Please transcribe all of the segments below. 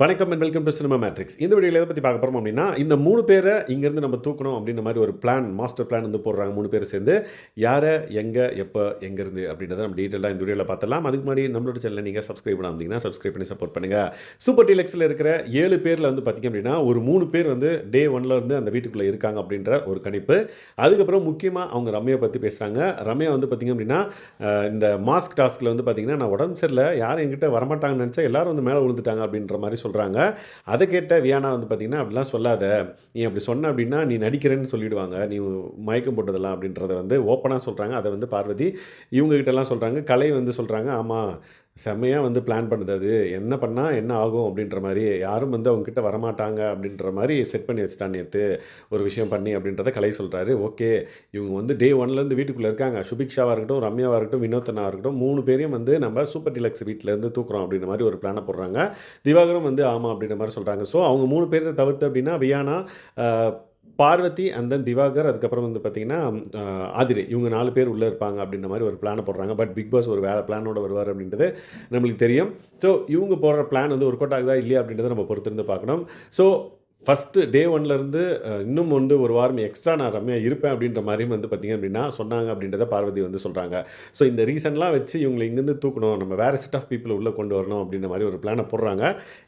வணக்கம் and welcome to cinema matrix இந்த வீடியோவில் எதை பற்றி பார்க்க போகிறோம் அப்படின்னா இந்த மூணு பேரை இங்கேருந்து நம்ம தூக்கணும் அப்படின்ற மாதிரி ஒரு பிளான் மாஸ்டர் பிளான் வந்து போடுறாங்க மூணு பேர் சேர்ந்து. யாரை எங்கே எப்போ எங்கேருந்து அப்படின்றத நம்ம டீட்டெயிலாக இந்த வீடியோவில் பார்த்தலாம் அதுக்கு முன்னாடி நம்மளோட சேனலை நீங்கள் சப்ஸ்கிரைப் பண்ணாமீங்கன்னா சப்ஸ்கிரைப் பண்ணி சப்போர்ட் பண்ணுங்கள் சூப்பர் டீலக்ஸில் இருக்கிற ஏழு பேரில் வந்து பார்த்திங்க அப்படின்னா ஒரு மூணு பேர் வந்து டே ஒன்ல இருந்து அந்த வீட்டுக்குள்ளே இருக்காங்க அப்படின்ற ஒரு கணிப்பு. அதுக்கப்புறம் முக்கியமாக அவங்க ரம்யா பற்றி பேசுகிறாங்க ரம்யா வந்து பார்த்திங்க அப்படின்னா இந்த மாஸ்க் டாஸ்கில் வந்து பார்த்திங்கன்னா நான் உடம்பு சரியில்லை யாரும் எங்கிட்ட வரமாட்டாங்கன்னு நினச்சா எல்லாரும் வந்து மேலே விழுந்துட்டாங்க அப்படின்ற மாதிரி சொல்கிறாங்க அதை கேட்ட வியானா வந்து பார்த்திங்கன்னா அப்படிலாம் சொல்லாத. நீ அப்படி சொன்ன அப்படின்னா நீ நடிக்கிறேன்னு சொல்லிடுவாங்க. நீ மயக்கம் போட்டதெல்லாம் அப்படின்றத வந்து ஓப்பனாக சொல்கிறாங்க அதை வந்து பார்வதி இவங்ககிட்டலாம் சொல்கிறாங்க கலை வந்து சொல்கிறாங்க ஆமாம் செம்மையாக வந்து பிளான் பண்ணுது. அது என்ன பண்ணால் என்ன ஆகும் அப்படின்ற மாதிரி யாரும் வந்து அவங்ககிட்ட வரமாட்டாங்க அப்படின்ற மாதிரி செட் பண்ணி வச்சுட்டான் நேற்று ஒரு விஷயம் பண்ணி அப்படின்றத கலை சொல்கிறாரு ஓகே இவங்க வந்து டே ஒன்லேருந்து வீட்டுக்குள்ளே இருக்காங்க. சுபிக்ஷாவாக இருக்கட்டும் ரம்யாவாக இருக்கட்டும் வினோத்தனாக இருக்கட்டும் மூணு பேரையும் வந்து நம்ம சூப்பர் டிலக்ஸ் வீட்டிலேருந்து தூக்குறோம் அப்படின்ற மாதிரி ஒரு பிளானை போடுறாங்க. திவாகரும் வந்து ஆமாம் அப்படின்ற மாதிரி சொல்கிறாங்க ஸோ அவங்க மூணு பேரை தவிர்த்து அப்படின்னா வியானா பார்வதி அண்ட் தென் திவாகர் அதுக்கப்புறம் வந்து பார்த்திங்கன்னா ஆஹ், ஆதிரை. இவங்க நாலு பேர் உள்ளே இருப்பாங்க அப்படின்ற மாதிரி ஒரு பிளானை போடுறாங்க. பட் பிக் பாஸ் ஒரு வேறு பிளானோட வருவார் அப்படின்றது நம்மளுக்கு தெரியும். ஸோ இவங்க போடுற பிளான் வந்து ஒர்க் அவுட் ஆகுதா இல்லையா அப்படின்றத நம்ம பொறுத்திருந்து பார்க்கணும். ஸோ ஃபஸ்ட்டு டே ஒன்லேருந்து இன்னும் வந்து ஒரு வாரம் எக்ஸ்ட்ரா நான் ரம்யா இருப்பேன் அப்படின்ற மாதிரியும் வந்து பார்த்திங்க அப்படின்னா சொன்னாங்க அப்படின்றத பார்வதி வந்து சொல்கிறாங்க ஸோ இந்த ரீசன்லாம் வச்சு இவங்களை இங்கேருந்து தூக்கணும் நம்ம வேறு செட் ஆஃப் பீப்புள் உள்ளே கொண்டு வரணும் அப்படின்ற மாதிரி ஒரு பிளானை போடுறாங்க.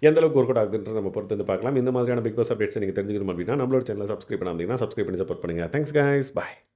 எந்த அளவுக்கு ஒர்க் அவுட் ஆகுதுன்ற நம்ம பொறுத்து வந்து பார்க்கலாம். இந்த மாதிரியான பிக் பாஸ் அப்டேட்ஸ் நீங்கள் தெரிஞ்சுக்கணும் அப்படின்னா நம்மளோட சேனலை சப்ஸ்கிரைப் பண்ணாமல் சப்ஸ்கிரைப் பண்ணி சப்போர்ட் பண்ணுங்கள் தேங்க்ஸ் கைஸ் பாய்